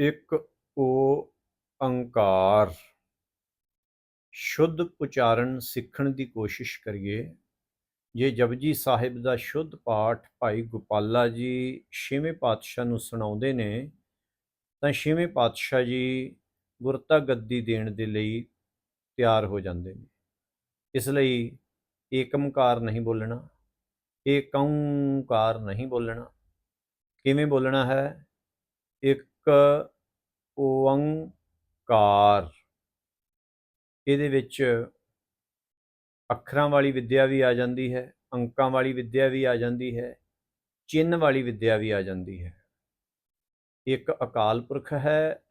ਇੱਕ ਓੰਕਾਰ ਸ਼ੁੱਧ ਉਚਾਰਨ ਸਿੱਖਣ ਦੀ ਕੋਸ਼ਿਸ਼ ਕਰੀਏ। ਜੇ ਜਪਜੀ ਸਾਹਿਬ ਦਾ ਸ਼ੁੱਧ ਪਾਠ ਭਾਈ ਗੋਪਾਲਾ ਜੀ ਛੇਵੇਂ ਪਾਤਸ਼ਾਹ ਨੂੰ ਸੁਣਾਉਂਦੇ ਨੇ, ਤਾਂ ਛੇਵੇਂ ਪਾਤਸ਼ਾਹ ਜੀ ਗੁਰਤਾ ਗੱਦੀ ਦੇਣ ਦੇ ਲਈ ਤਿਆਰ ਹੋ ਜਾਂਦੇ ਨੇ। ਇਸ ਲਈ ਏਕਮਕਾਰ ਨਹੀਂ ਬੋਲਣਾ, ਏਕੰਕਾਰ ਨਹੀਂ ਬੋਲਣਾ। ਕਿਵੇਂ ਬੋਲਣਾ ਹੈ? ਇੱਕ ਓੰਕਾਰ। ਇਹਦੇ ਵਿੱਚ ਅੱਖਰਾਂ ਵਾਲੀ ਵਿੱਦਿਆ ਵੀ ਆ ਜਾਂਦੀ ਹੈ, ਅੰਕਾਂ ਵਾਲੀ ਵਿੱਦਿਆ ਵੀ ਆ ਜਾਂਦੀ ਹੈ ਚਿੰਨ ਵਾਲੀ ਵਿੱਦਿਆ ਵੀ ਆ ਜਾਂਦੀ ਹੈ। ਇੱਕ ਅਕਾਲ ਪੁਰਖ ਹੈ,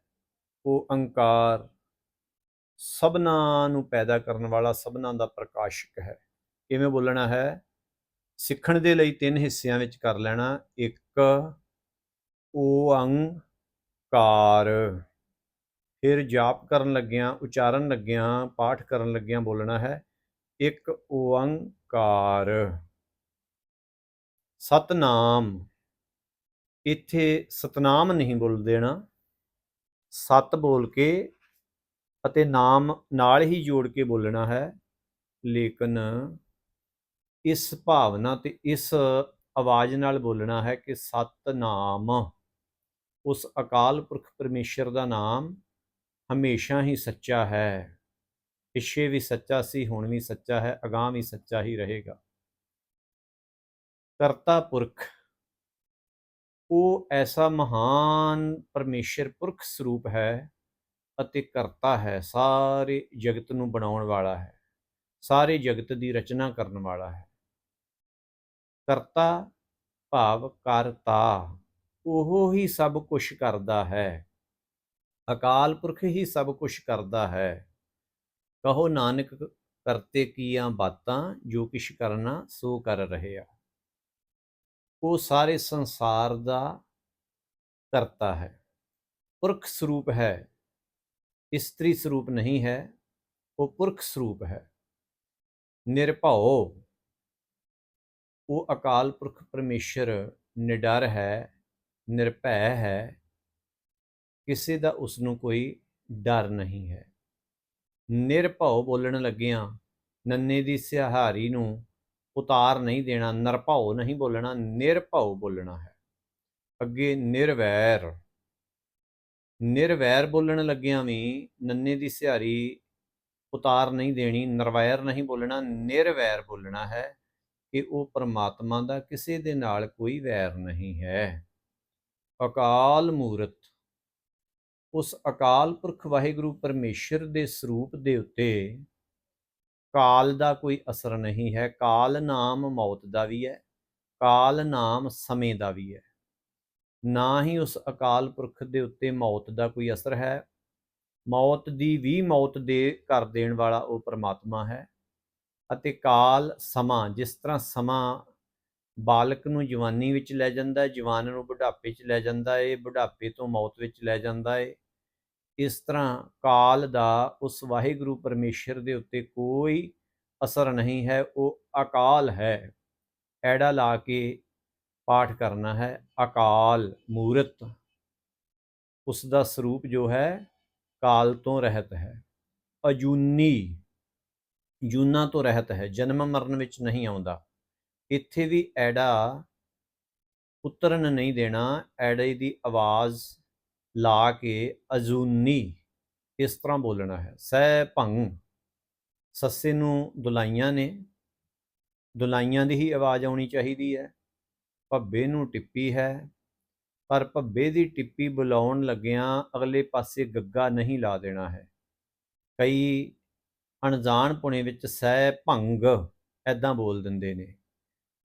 ਉਹ ਅੰਕਾਰ ਸਭਨਾ ਨੂੰ ਪੈਦਾ ਕਰਨ ਵਾਲਾ ਸਭਨਾ ਦਾ ਪ੍ਰਕਾਸ਼ਕ ਹੈ। ਕਿਵੇਂ ਬੋਲਣਾ ਹੈ? ਸਿੱਖਣ ਦੇ ਲਈ ਤਿੰਨ ਹਿੱਸਿਆਂ ਵਿੱਚ ਕਰ ਲੈਣਾ। ਇੱਕ ਓੰਕਾਰ ਕਾਰ। ਫਿਰ ਜਾਪ ਕਰਨ ਲੱਗਿਆਂ, ਉਚਾਰਨ ਲੱਗਿਆਂ, ਪਾਠ ਕਰਨ ਲੱਗਿਆਂ ਬੋਲਣਾ ਹੈ, ਇੱਕ ਓੰਕਾਰ ਸਤਨਾਮ। ਇੱਥੇ ਸਤਨਾਮ ਨਹੀਂ ਬੋਲ ਦੇਣਾ। ਸਤ ਬੋਲ ਕੇ ਅਤੇ ਨਾਮ ਨਾਲ ਹੀ ਜੋੜ ਕੇ ਬੋਲਣਾ ਹੈ। ਲੇਕਿਨ ਇਸ ਭਾਵਨਾ ਤੇ ਇਸ ਆਵਾਜ਼ ਨਾਲ ਬੋਲਣਾ ਹੈ ਕਿ ਸਤਨਾਮ। ਉਸ ਅਕਾਲ ਪੁਰਖ ਪਰਮੇਸ਼ਰ ਦਾ ਨਾਮ ਹਮੇਸ਼ਾ ਹੀ ਸੱਚਾ ਹੈ। ਪਿੱਛੇ ਵੀ ਸੱਚਾ ਸੀ, ਹੁਣ ਵੀ ਸੱਚਾ ਹੈ, ਅਗਾਹ ਵੀ ਸੱਚਾ ਹੀ ਰਹੇਗਾ। ਕਰਤਾ ਪੁਰਖ, ਉਹ ਐਸਾ ਮਹਾਨ ਪਰਮੇਸ਼ਰ ਪੁਰਖ ਸਰੂਪ ਹੈ ਅਤੇ ਕਰਤਾ ਹੈ, ਸਾਰੇ ਜਗਤ ਨੂੰ ਬਣਾਉਣ ਵਾਲਾ ਹੈ, ਸਾਰੇ ਜਗਤ ਦੀ ਰਚਨਾ ਕਰਨ ਵਾਲਾ ਹੈ। ਕਰਤਾ ਭਾਵ ਕਰਤਾ। ਉਹ ਹੀ ਸਭ ਕੁਝ ਕਰਦਾ ਹੈ। ਅਕਾਲ ਪੁਰਖ ਹੀ ਸਭ ਕੁਝ ਕਰਦਾ ਹੈ। ਕਹੋ ਨਾਨਕ ਕਰਤੇ ਕੀਆਂ ਬਾਤਾਂ, ਜੋ ਕਿਛ ਕਰਨਾ ਸੋ ਕਰ ਰਹੇ ਆ ਉਹ ਸਾਰੇ ਸੰਸਾਰ ਦਾ ਕਰਤਾ ਹੈ। ਪੁਰਖ ਸਰੂਪ ਹੈ। ਇਸਤਰੀ ਸਰੂਪ ਨਹੀਂ ਹੈ। ਉਹ ਪੁਰਖ ਸਰੂਪ ਹੈ। ਨਿਰਭਉ। ਉਹ ਅਕਾਲ ਪੁਰਖ ਪਰਮੇਸ਼ਰ ਨਿਡਰ ਹੈ। ਨਿਰਭੈ ਹੈ। ਕਿਸੇ ਦਾ ਉਸ ਨੂੰ ਕੋਈ ਡਰ ਨਹੀਂ ਹੈ। ਨਿਰਭਉ ਬੋਲਣ ਲੱਗਿਆਂ ਨੰਨੇ ਦੀ ਸਿਹਾਰੀ ਨੂੰ ਉਤਾਰ ਨਹੀਂ ਦੇਣਾ, ਨਿਰਭਉ ਨਹੀਂ ਬੋਲਣਾ, ਨਿਰਭਉ ਬੋਲਣਾ ਹੈ। ਅੱਗੇ ਨਿਰਵੈਰ ਨਿਰਵੈਰ ਬੋਲਣ ਲੱਗਿਆਂ ਵੀ ਨੰਨੇ ਦੀ ਸਿਹਾਰੀ ਉਤਾਰ ਨਹੀਂ ਦੇਣੀ, ਨਿਰਵੈਰ ਨਹੀਂ ਬੋਲਣਾ, ਨਿਰਵੈਰ ਬੋਲਣਾ ਹੈ ਕਿ ਉਹ ਪਰਮਾਤਮਾ ਦਾ ਕਿਸੇ ਦੇ ਨਾਲ ਕੋਈ ਵੈਰ ਨਹੀਂ ਹੈ। ਅਕਾਲ ਮੂਰਤ। ਉਸ ਅਕਾਲ ਪੁਰਖ ਵਾਹਿਗੁਰੂ ਪਰਮੇਸ਼ਰ ਦੇ ਸਰੂਪ ਦੇ ਉੱਤੇ ਕਾਲ ਦਾ ਕੋਈ ਅਸਰ ਨਹੀਂ ਹੈ, ਕਾਲ ਨਾਮ ਮੌਤ ਦਾ ਵੀ ਹੈ, ਕਾਲ ਨਾਮ ਸਮੇਂ ਦਾ ਵੀ ਹੈ। ਨਾ ਹੀ ਉਸ ਅਕਾਲ ਪੁਰਖ ਦੇ ਉੱਤੇ ਮੌਤ ਦਾ ਕੋਈ ਅਸਰ ਹੈ, ਮੌਤ ਦੀ ਵੀ ਮੌਤ ਦੇ ਕਰ ਦੇਣ ਵਾਲਾ ਉਹ ਪਰਮਾਤਮਾ ਹੈ ਅਤੇ ਕਾਲ ਸਮਾਂ, ਜਿਸ ਤਰ੍ਹਾਂ ਸਮਾਂ ਬਾਲਕ ਨੂੰ ਜਵਾਨੀ ਵਿੱਚ ਲੈ ਜਾਂਦਾ ਹੈ, ਜਵਾਨ ਨੂੰ ਬੁਢਾਪੇ 'ਚ ਲੈ ਜਾਂਦਾ ਹੈ, ਬੁਢਾਪੇ ਤੋਂ ਮੌਤ ਵਿੱਚ ਲੈ ਜਾਂਦਾ ਹੈ। ਇਸ ਤਰ੍ਹਾਂ ਕਾਲ ਦਾ ਉਸ ਵਾਹਿਗੁਰੂ ਪਰਮੇਸ਼ਰ ਦੇ ਉੱਤੇ ਕੋਈ ਅਸਰ ਨਹੀਂ ਹੈ, ਉਹ ਅਕਾਲ ਹੈ। ਐੜਾ ਲਾ ਕੇ ਪਾਠ ਕਰਨਾ ਹੈ, ਅਕਾਲ ਮੂਰਤ। ਉਸ ਦਾ ਸਰੂਪ ਜੋ ਹੈ, ਕਾਲ ਤੋਂ ਰਹਿਤ ਹੈ। ਅਜੂਨੀ, ਜੂਨਾ ਤੋਂ ਰਹਿਤ ਹੈ, ਜਨਮ ਮਰਨ ਵਿੱਚ ਨਹੀਂ ਆਉਂਦਾ। ਇੱਥੇ ਵੀ ਐੜਾ ਉਤਰਨ ਨਹੀਂ ਦੇਣਾ ਐੜੇ ਦੀ ਆਵਾਜ਼ ਲਾ ਕੇ ਅਜੂਨੀ ਇਸ ਤਰ੍ਹਾਂ ਬੋਲਣਾ ਹੈ। ਸਹਿ ਭੰਗ, ਸੱਸੇ ਨੂੰ ਦੁਲਾਈਆਂ ਨੇ, ਦੁਲਾਈਆਂ ਦੀ ਹੀ ਆਵਾਜ਼ ਆਉਣੀ ਚਾਹੀਦੀ ਹੈ। ਭੱਬੇ ਨੂੰ ਟਿੱਪੀ ਹੈ, ਪਰ ਭੱਬੇ ਦੀ ਟਿੱਪੀ ਬੁਲਾਉਣ ਲੱਗਿਆਂ ਅਗਲੇ ਪਾਸੇ ਗੱਗਾ ਨਹੀਂ ਲਾ ਦੇਣਾ ਹੈ। ਕਈ ਅਣਜਾਣ ਪੁਣੇ ਵਿੱਚ ਸਹਿ ਭੰਗ ਐਦਾਂ ਬੋਲ ਦਿੰਦੇ ਨੇ।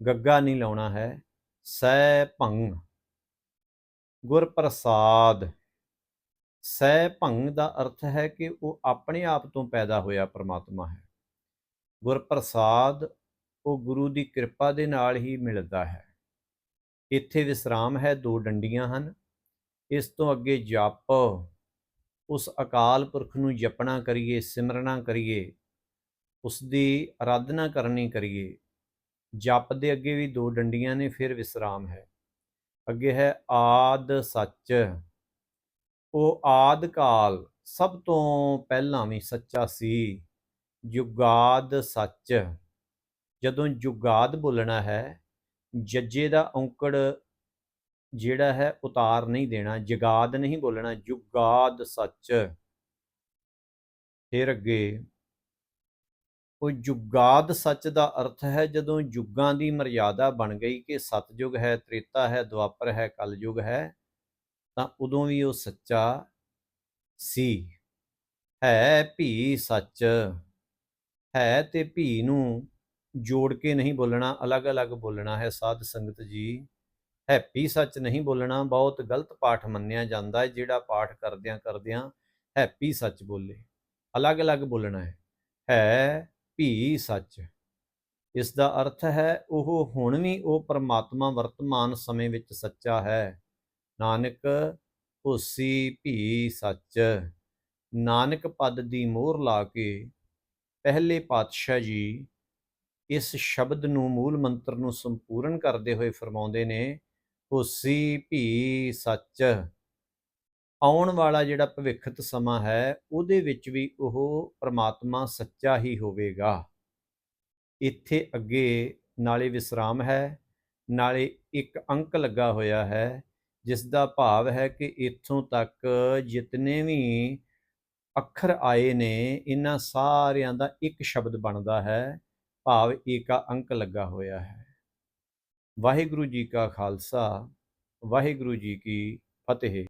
ਗੱਗਾ ਨਹੀਂ ਲਾਉਣਾ ਹੈ ਸਹਿ ਭੰਗ। ਗੁਰ ਪ੍ਰਸਾਦ। ਸਹਿ ਭੰਗ ਦਾ ਅਰਥ ਹੈ ਕਿ ਉਹ ਆਪਣੇ ਆਪ ਤੋਂ ਪੈਦਾ ਹੋਇਆ ਪਰਮਾਤਮਾ ਹੈ। ਗੁਰ ਪ੍ਰਸਾਦ, ਉਹ ਗੁਰੂ ਦੀ ਕਿਰਪਾ ਦੇ ਨਾਲ ਹੀ ਮਿਲਦਾ ਹੈ। ਇੱਥੇ ਵਿਸਰਾਮ ਹੈ, ਦੋ ਡੰਡੀਆਂ ਹਨ। ਇਸ ਤੋਂ ਅੱਗੇ ਜਪ। ਉਸ ਅਕਾਲ ਪੁਰਖ ਨੂੰ ਜਪਣਾ ਕਰੀਏ ਸਿਮਰਨਾ ਕਰੀਏ। ਉਸ ਦੀ ਆਰਾਧਨਾ ਕਰਨੀ ਕਰੀਏ। ਜਪ ਦੇ ਅੱਗੇ ਵੀ ਦੋ ਡੰਡੀਆਂ ਨੇ, ਫਿਰ ਵਿਸਰਾਮ ਹੈ। ਅੱਗੇ ਹੈ ਆਦ ਸੱਚ। ਉਹ ਆਦ ਕਾਲ ਸਭ ਤੋਂ ਪਹਿਲਾਂ ਵੀ ਸੱਚਾ ਸੀ, ਜੁਗਾਦ ਸੱਚ। ਜਦੋਂ ਜੁਗਾਦ ਬੋਲਣਾ ਹੈ, ਜੱਜੇ ਦਾ ਔਂਕੜ ਜਿਹੜਾ ਹੈ ਉਤਾਰ ਨਹੀਂ ਦੇਣਾ, ਜਗਾਦ ਨਹੀਂ ਬੋਲਣਾ, ਜੁਗਾਦ ਸੱਚ। ਫਿਰ ਅੱਗੇ ਉਹ ਜੁਗਾਦ ਸੱਚ ਦਾ ਅਰਥ ਹੈ, ਜਦੋਂ ਯੁੱਗਾਂ ਦੀ ਮਰਿਆਦਾ ਬਣ ਗਈ ਕਿ ਸਤਜੁਗ ਹੈ, ਤ੍ਰੇਤਾ ਹੈ, ਦੁਆਪਰ ਹੈ, ਕਲਯੁਗ ਹੈ, ਤਾਂ ਉਦੋਂ ਵੀ ਉਹ ਸੱਚਾ ਸੀ। ਹੈ ਭੀ ਸੱਚ, ਹੈ ਤੇ ਭੀ ਨੂੰ ਜੋੜ ਕੇ ਨਹੀਂ ਬੋਲਣਾ, ਅਲੱਗ-ਅਲੱਗ ਬੋਲਣਾ ਹੈ ਸਾਧ ਸੰਗਤ ਜੀ। ਹੈਪੀ ਸੱਚ ਨਹੀਂ ਬੋਲਣਾ, ਬਹੁਤ ਗਲਤ ਪਾਠ ਮੰਨਿਆ ਜਾਂਦਾ ਹੈ, ਜਿਹੜਾ ਪਾਠ ਕਰਦਿਆਂ ਕਰਦਿਆਂ ਹੈਪੀ ਸੱਚ ਬੋਲੇ, ਅਲੱਗ-ਅਲੱਗ ਬੋਲਣਾ ਹੈ। ਹੈ ਭੀ ਸੱਚ। ਇਸ ਦਾ ਅਰਥ ਹੈ, ਉਹ ਹੁਣ ਵੀ ਉਹ ਪਰਮਾਤਮਾ ਵਰਤਮਾਨ ਸਮੇਂ ਵਿੱਚ ਸੱਚਾ ਹੈ। ਨਾਨਕ, ਹੋਸੀ ਭੀ ਸੱਚ। ਨਾਨਕ ਪਦ ਦੀ ਮੋਹਰ ਲਾ ਕੇ ਪਹਿਲੇ ਪਾਤਸ਼ਾਹ ਜੀ ਇਸ ਸ਼ਬਦ ਨੂੰ ਮੂਲ ਮੰਤਰ ਨੂੰ ਸੰਪੂਰਨ ਕਰਦੇ ਹੋਏ ਫਰਮਾਉਂਦੇ ਨੇ, ਹੋਸੀ ਭੀ ਸੱਚ। ਆਉਣ ਵਾਲਾ ਜਿਹੜਾ ਭਵਿੱਖਤ ਸਮਾਂ ਹੈ, ਉਹਦੇ ਵਿੱਚ ਵੀ ਉਹ ਪ੍ਰਮਾਤਮਾ ਸੱਚਾ ਹੀ ਹੋਵੇਗਾ। ਇੱਥੇ ਅੱਗੇ ਨਾਲੇ ਵਿਸਰਾਮ ਹੈ, ਨਾਲੇ ਇੱਕ ਅੰਕ ਲੱਗਾ ਹੋਇਆ ਹੈ ਜਿਸ ਦਾ ਭਾਵ ਹੈ ਕਿ ਇੱਥੋਂ ਤੱਕ ਜਿਤਨੇ ਵੀ ਅੱਖਰ ਆਏ ਨੇ, ਇਹਨਾਂ ਸਾਰਿਆਂ ਦਾ ਇੱਕ ਸ਼ਬਦ ਬਣਦਾ ਹੈ, ਭਾਵ ਏਕਾ ਅੰਕ ਲੱਗਾ ਹੋਇਆ ਹੈ। ਵਾਹਿਗੁਰੂ ਜੀ ਕਾ ਖਾਲਸਾ, ਵਾਹਿਗੁਰੂ ਜੀ ਕੀ ਫਤਿਹ।